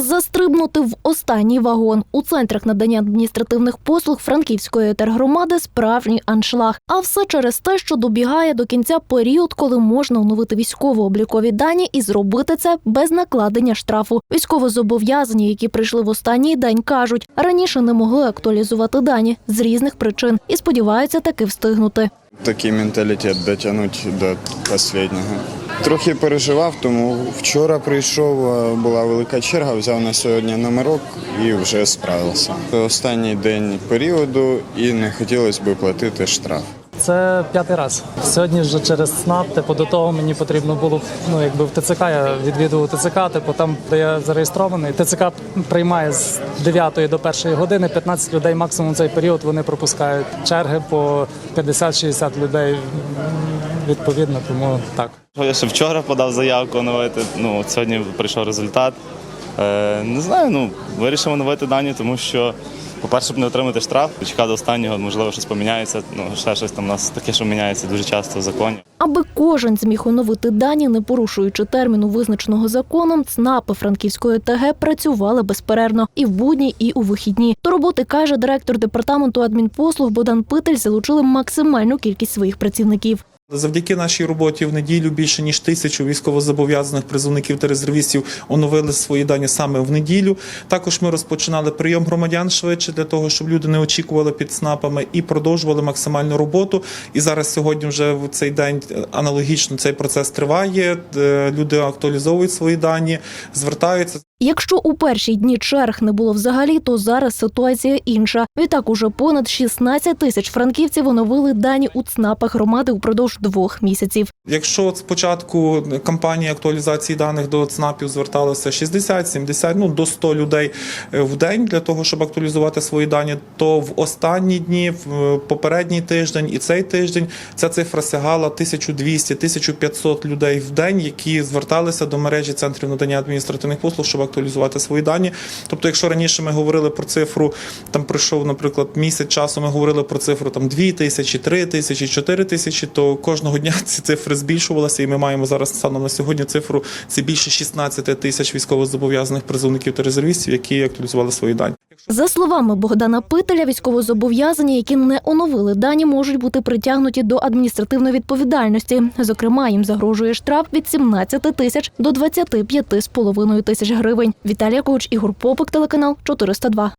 Застрибнути в останній вагон у центрах надання адміністративних послуг Франківської тергромади справжній аншлаг. А все через те, що добігає до кінця період, коли можна оновити військово-облікові дані і зробити це без накладення штрафу. Військовозобов'язані, які прийшли в останній день, кажуть, раніше не могли актуалізувати дані з різних причин і сподіваються таки встигнути. Такий менталітет дотягнути до останнього. Трохи переживав, тому вчора прийшов, е, була велика черга, взяв на сьогодні номерок і вже справився. Останній день періоду і не хотілося б платити штраф. Це п'ятий раз. Сьогодні вже через СНАП, типу, до того мені потрібно було ну, якби в ТЦК. Я відвідував ТЦК, типу, там, де я зареєстрований. ТЦК приймає з 9 до 1 години 15 людей максимум цей період вони пропускають черги по 50-60 людей. Відповідно, тому так. Я ще вчора подав заявку оновити. Ну, сьогодні прийшов результат. Е, не знаю, ну вирішив оновити дані, тому що, по-перше, щоб не отримати штраф, чекати до останнього, можливо, щось поміняється. Ну, ще щось там у нас таке, що міняється дуже часто в законі. Аби кожен зміг оновити дані, не порушуючи терміну, визначеного законом, ЦНАПи Франківської ТГ працювали безперервно і в будні, і у вихідні. До роботи каже директор департаменту адмінпослуг Богдан Питель залучили максимальну кількість своїх працівників. Завдяки нашій роботі в неділю більше ніж тисячу військовозобов'язаних призовників та резервістів оновили свої дані саме в неділю. Також ми розпочинали прийом громадян швидше для того, щоб люди не очікували під снапами і продовжували максимальну роботу. І зараз сьогодні вже в цей день е, аналогічно цей процес триває. Е, Люди актуалізовують свої дані, звертаються. Якщо у перші дні черг не було взагалі, то зараз ситуація інша. Відтак уже понад 16 тисяч франківців оновили дані у ЦНАПах громади упродовж двох місяців. Якщо спочатку кампанії актуалізації даних до ЦНАПів зверталося 60, 70, ну до 100 людей е, в день для того, щоб актуалізувати свої дані, то в останні дні, в е, попередній тиждень і цей тиждень ця цифра сягала 1200-1500 людей в день, які зверталися до мережі центрів надання адміністративних послуг, щоб актуалізувати свої дані. Тобто, якщо раніше ми говорили про цифру, там пройшов, наприклад, місяць часу, ми говорили про цифру там 2 тисячі, 3 тисячі, 4 тисячі, то кожного дня ці цифри збільшувалися, і ми маємо зараз станом на сьогодні цифру це більше 16 тисяч військовозобов'язаних призовників та резервістів, які актуалізували свої дані. За словами Богдана Пителя, військовозобов'язані, які не оновили дані, можуть бути притягнуті до адміністративної відповідальності. Зокрема, їм загрожує штраф від 17 тисяч до 25,5 тисяч гривень. Віталія Коуч, Ігор Попик, телеканал 402.